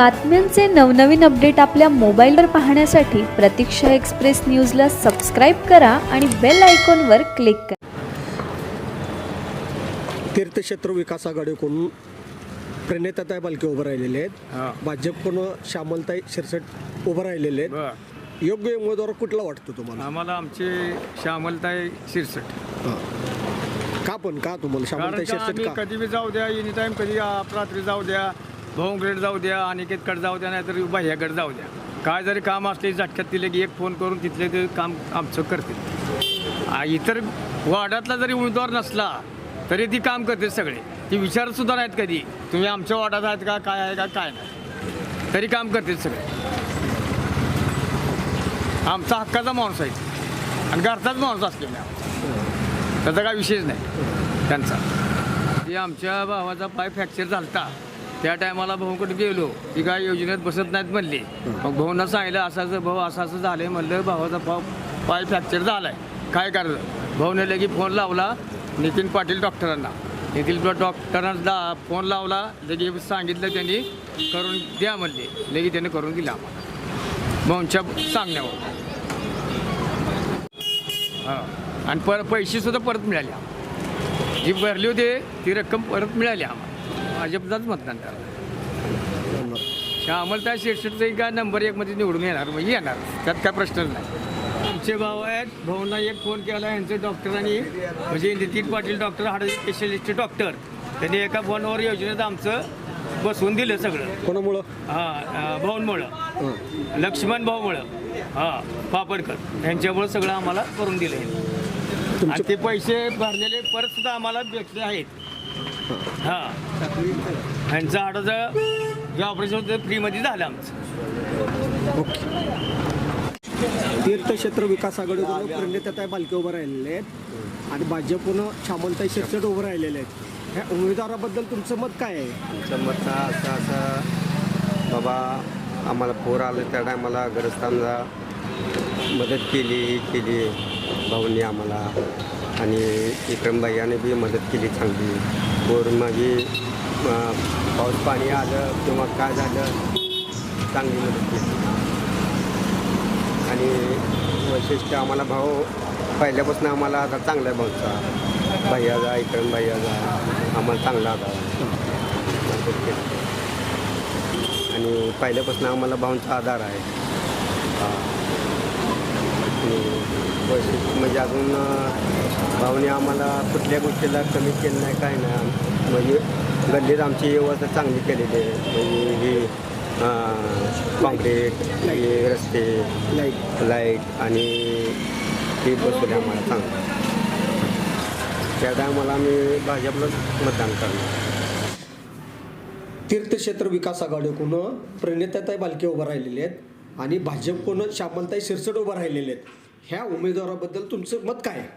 बातम्यांचे नवनवीन अपडेट आपल्या मोबाईलवर पाहण्यासाठी प्रतीक्षा एक्सप्रेस न्यूजला सबस्क्राईब करा आणि बेल आयकॉनवर क्लिक करा. तीर्थक्षेत्र विकास आघाडीकडून प्रणेताताई बालके उभं राहिलेले. आहेत. भाजपकडून श्यामलताई शिरसट उभं राहिलेले आहेत. योग्य उमेदवार कुठला वाटतो तुम्हाला? आम्हाला आमचे श्यामलताई शिरसट. हा. का पण? का तुम्हाला? कारण श्यामलताई का शिरसट आम्ही का? कधी बी जाऊ द्या एनी टाईम कधी आप रात्री जाऊ द्या. भोंगरेड जाऊ द्या अनिकेतकडे जाऊ द्या नाहीतर बाह्याकडे जाऊ द्या. काय जरी काम असले झटक्यात तिले की एक फोन करून तिथले ते काम आमचं करतील. इतर वार्डातला जरी उमेदवार नसला तरी ती काम करते सगळे. ती विचारसुद्धा नाहीत कधी. तुम्ही आमच्या वार्डात आहेत का काय आहे का काय नाही. तरी काम करते सगळे. आमचा हक्काचा माणूस आहे. आणि घरचाच माणूस असलेला त्याचा काय विषयच नाही. त्यांचा. ते आमच्या भावाचा पाय फ्रॅक्चर झालता त्या टायमाला भाऊकडे गेलो ती काय योजनेत बसत नाहीत म्हणली. मग भाऊनं सांगितलं असं असं भाऊ असं असं झालंय म्हणलं भावाचा पाव पाय फ्रॅक्चर झालाय. काय करायचं भाऊने लगे फोन लावला नितीन पाटील डॉक्टरांना. नितीन डॉक्टरांना दा- फोन लावला लगे सांगितलं त्यांनी करून द्या म्हणले. लगे त्याने करून दिला आम्हाला. भाऊंच्या सांगण्यावर. हां. आणि पर पैसेसुद्धा परत मिळाले. जी भरली होती ती रक्कम परत मिळाली आम्हाला. भाजपचाच मतदान करा श्यामलता शिरसटचं काय नंबर एकमध्ये निवडून येणार म्हणजे येणार. त्यात काय प्रश्नच नाही. आमचे भाऊ आहेत. भाऊंना एक फोन केला यांचे डॉक्टरांनी म्हणजे नितीन पाटील डॉक्टर हाड स्पेशलिस्ट डॉक्टर त्यांनी एका फोनवर योजनेत आमचं बसवून दिलं सगळं. कोणामुळं? हां भाऊंमुळं. हा. लक्ष्मण भाऊमुळं. हां पापडकर. यांच्यामुळं सगळं आम्हाला करून दिलं आहे आणि ते पैसे भरलेले परत सुद्धा आम्हाला भेटले आहेत. हां. ह्यांचं हाडाचं जे ऑपरेशन होतं फ्रीमध्ये झालं आमचं. तीर्थक्षेत्र विकास आघाडीकडून प्रणेताताई बालके उभं राहिलेले आहेत. आणि भाजपनं श्यामलताई शिरसट उभं राहिलेले आहेत. ह्या उमेदवाराबद्दल तुमचं मत काय आहे? आमचं मत असं असं बाबा आम्हाला पूर आलं त्या टायमाला गरजतांना मदत केली केली भाऊंनी आम्हाला. आणि विक्रम भैयाने बी मदत केली चांगली. पूर मागे पाऊस पाणी आलं किंवा काय झालं चांगली मदत केली. आणि वैशिष्ट्य आम्हाला भाऊ पहिल्यापासून आम्हाला आता चांगला आहे भाऊचा. भैयाचा विक्रम भैयाचा आम्हाला चांगला आता मदत केली. आणि पहिल्यापासून आम्हाला भाऊंचा आधार आहे. हा. म्हणजे अजून भावने भाऊने आम्हाला कुठल्या गोष्टीला कमी केलं नाही काय नाही. म्हणजे गल्लीत आमची व्यवस्था चांगली केलेली आहे. म्हणजे ही काँक्रीट हे रस्ते लाइट लाइट आणि हे बसवले आम्हाला चांगलं. त्या टायमाला आम्ही भाजपलाच मतदान करणार. तीर्थक्षेत्र विकास आघाडीकडून प्रणेताताई बालके उभं राहिलेले आहेत. आणि भाजपकडून श्यामलताई शिरसट उभं राहिलेले आहेत. ह्या उमेदवाराबद्दल तुमचं मत काय आहे?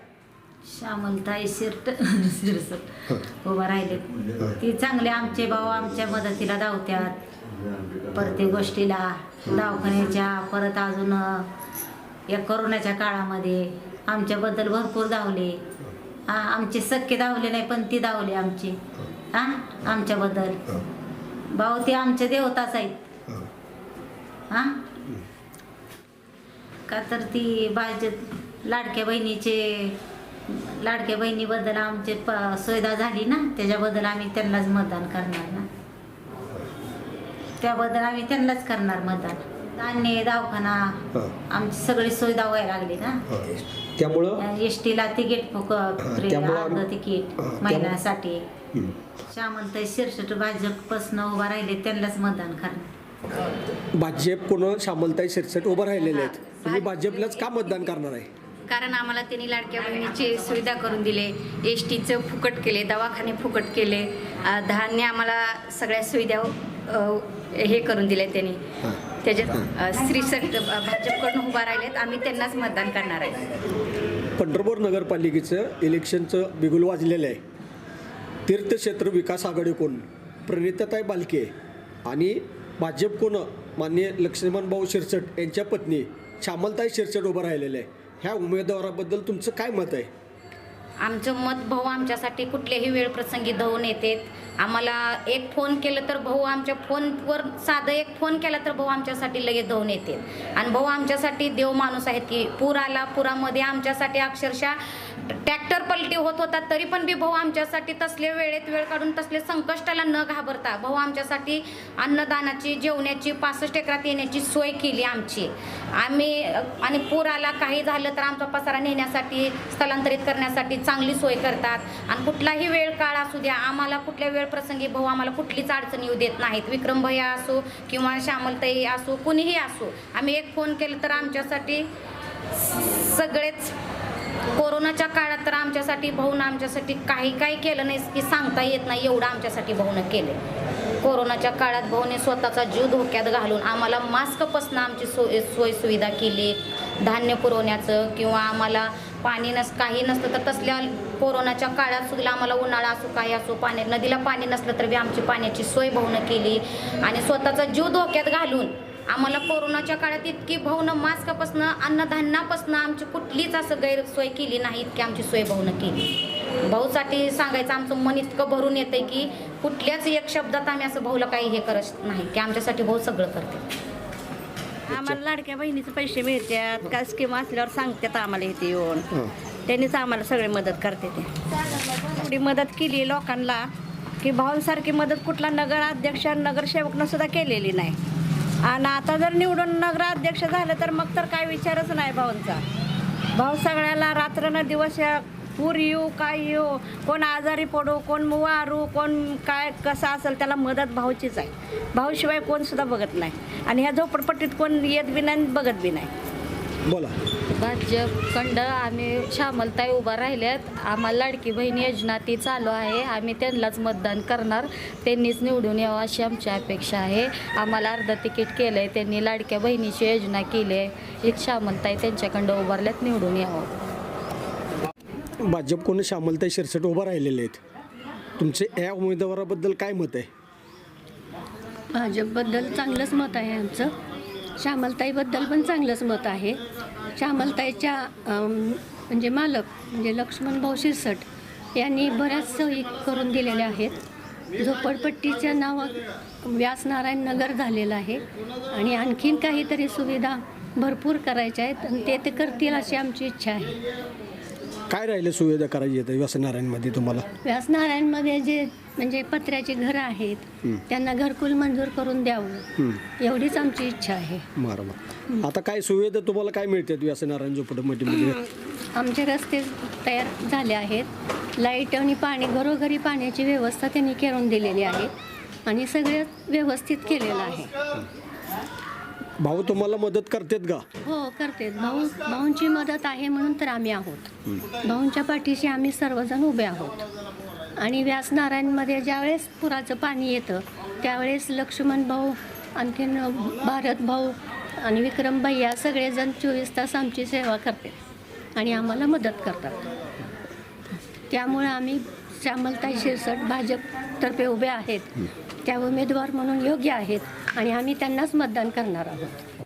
श्यामलताई शिरट शिरसट उभा राहिले. ती चांगले आमचे भाऊ आमच्या मदतीला धावत्यात. प्रत्येक गोष्टीला दवाखान्याच्या परत अजून अ, या करोनाच्या काळामध्ये आमच्याबद्दल भरपूर धावले. आ, आमचे सख्खे धावले नाही पण ती धावले आमची. हा. आमच्याबद्दल. भाऊ ते आमचे देवताच आहेत. हा? का तर ती भाजप लाडक्या बहिणीचे लाडक्या बहिणीबद्दल आमचे प सुविधा झाली ना त्याच्याबद्दल आम्ही त्यांनाच मतदान करणार ना. त्याबद्दल आम्ही त्यांनाच करणार मतदान. धान्य दवाखाना. आमची सगळी सुविधा व्हायला लागली ना. त्यामुळं? एस टीला तिकीट आम्ही- अर्ध तिकीट महिलांसाठी हं. श्यामलताई शिरसट भाजपपासून उभा राहिले त्यांनाच मतदान करणार. भाजपकडून श्यामलताई शिरसट उभं राहिलेले आहेत. तुम्ही भाजपलाच का मतदान करणार आहे? कारण आम्हाला त्यांनी लाडक्या बहिणीची सुविधा करून दिले. एस टीचं फुकट केले दवाखाने फुकट केले. अ, धान्य आम्हाला सगळ्या सुविधा अ, हे करून दिले त्यांनी. त्याच्यात अ, श्रीसट भाजपकडून उभा राहिलेत. आम्ही त्यांनाच मतदान करणार आहे. पंढरपूर नगरपालिकेचं इलेक्शनचं बिगुल वाजलेलं आहे. तीर्थक्षेत्र विकास आघाडीकडून प्रणिताताई बालके आणि भाजपकडून माननीय लक्ष्मण भाऊ शिरसट यांच्या पत्नी श्यामलताई शिरसट उभं राहिलेले आहे. ह्या उमेदवाराबद्दल तुमचं काय मत आहे? आमचं मत भाऊ आमच्यासाठी कुठल्याही वेळ प्रसंगी धावून येतात. आम्हाला एक फोन केलं तर भाऊ आमच्या फोनवर साधं एक फोन केला तर भाऊ आमच्यासाठी लगेच धावून येते आणि भाऊ आमच्यासाठी देव माणूस आहेत की पूर आला पुरामध्ये आमच्यासाठी अक्षरशः ट्रॅक्टर पलटी होत होता तरी पण बी भाऊ आमच्यासाठी तसले वेळेत वेळ काढून तसले संकष्टाला न घाबरता भाऊ आमच्यासाठी अन्नदानाची जेवण्याची पासष्ट एकरात येण्याची सोय केली आमची. आम्ही आणि पूर आला काही झालं तर आमचा पसारा नेण्यासाठी स्थलांतरित करण्यासाठी चांगली सोय करतात. आणि कुठलाही वेळ काळ असू द्या आम्हाला कुठल्या वेळ प्रसंगी भाऊ आम्हाला कुठलीच अडचण येऊ देत नाहीत. विक्रम भैया असो किंवा श्यामलताई असो कुणीही असो आम्ही एक फोन केलं तर आमच्यासाठी सगळेच कोरोनाच्या काळात तर आमच्यासाठी भाऊनं आमच्यासाठी काही काही केलं नाही की सांगता येत नाही एवढं आमच्यासाठी भाऊनं केलं कोरोनाच्या काळात भाऊने स्वतःचा जीव धोक्यात घालून आम्हाला मास्कपासून आमची सोय सोय सुविधा केली. धान्य पुरवण्याचं किंवा आम्हाला पाणी नस काही नसलं तर तसल्या कोरोनाच्या काळात सुद्धा आम्हाला उन्हाळा असो काही असो पाणी नदीला पाणी नसलं तर बी आमची पाण्याची सोय भाऊनं केली. आणि स्वतःचा जीव धोक्यात घालून आम्हाला कोरोनाच्या काळात इतकी भाऊनं मास्कपासनं अन्नधान्यापासनं आमची कुठलीच असं गैरसोय केली नाही इतकी आमची सोय भाऊनं केली. भाऊसाठी सांगायचं आमचं मन इतकं भरून येतंय की कुठल्याच एक शब्दात आम्ही असं भाऊला काही हे करत नाही की आमच्यासाठी भाऊ सगळं करते. आम्हाला लाडक्या बहिणीचे पैसे मिळतात काय स्कीम असल्यावर सांगतात आम्हाला इथे येऊन. त्यांनीच आम्हाला सगळे मदत करते ते. एवढी मदत केली लोकांना की भाऊंसारखी मदत कुठला नगराध्यक्ष नगरसेवकनं सुद्धा केलेली नाही. आणि आता जर निवडून नगराध्यक्ष झालं तर मग तर काय विचारच नाही भाऊंचा. भाऊ सगळ्याला रात्र न दिवस या पूर येऊ काय येऊ कोण आजारी पडू कोण मुवारू कोण काय कसं असेल त्याला मदत भाऊचीच आहे. भाऊशिवाय कोणसुद्धा बघत नाही. आणि ह्या झोपडपट्टीत कोण येत बी नाही बघत बी नाही. बोला. भाजपखंड आम्ही श्यामलताई उभा राहिल्यात आम्हाला लाडकी बहीण योजना ती चालू आहे. आम्ही त्यांनाच मतदान करणार. त्यांनीच निवडून यावं अशी आमची अपेक्षा आहे. आम्हाला अर्ध तिकीट केलं आहे त्यांनी लाडक्या बहिणीची योजना केली आहे. एक श्यामलताई त्यांच्याकडं उभारल्यात. निवडून यावं. भाजप कोण श्यामलताई शिरसट उभा राहिलेले आहेत? तुमचे या उमेदवाराबद्दल काय मत आहे? भाजपबद्दल चांगलंच मत आहे आमचं. श्यामलताईबद्दल पण चांगलंच मत आहे. श्यामलताईच्या म्हणजे मालक म्हणजे लक्ष्मण भाऊ शिरसट यांनी बऱ्याच सोयी करून दिलेल्या आहेत. झोपडपट्टीच्या नावात व्यासनारायण नगर झालेलं आहे. आणि आणखीन काहीतरी सुविधा भरपूर करायच्या आहेत. आणि ते ते करतील अशी आमची इच्छा आहे. काय राहिले सुविधा करायची आहेत व्यसनारायणमध्ये तुम्हाला? व्यासनारायणमध्ये जे म्हणजे पत्र्याची घरं आहेत त्यांना घरकुल मंजूर करून द्यावं. एवढीच आमची इच्छा आहे. बरोबर आता काय सुविधा तुम्हाला काय मिळतात व्यसनारायण झोपडपट्टीमध्ये? आमचे रस्ते तयार झाले आहेत. लाइट आणि पाणी घरोघरी पाण्याची व्यवस्था त्यांनी करून दिलेली आहे आणि सगळं व्यवस्थित केलेलं आहे. भाऊ तुम्हाला मदत करतात का? हो करते भाऊ भाऊंची मदत आहे म्हणून तर आम्ही आहोत. भाऊंच्या पाठीशी आम्ही सर्वजण उभे आहोत. आणि व्यासनारायणमध्ये ज्यावेळेस पुराचं पाणी येतं त्यावेळेस लक्ष्मण भाऊ आणखीन भारत भाऊ आणि विक्रम भैया सगळेजण चोवीस तास आमची सेवा करते आणि आम्हाला मदत करतात. त्यामुळे आम्ही श्यामलताई शिरसट भाजपतर्फे उभे आहेत. त्या उमेदवार म्हणून योग्य आहेत आणि आम्ही त्यांनाच मतदान करणार आहोत.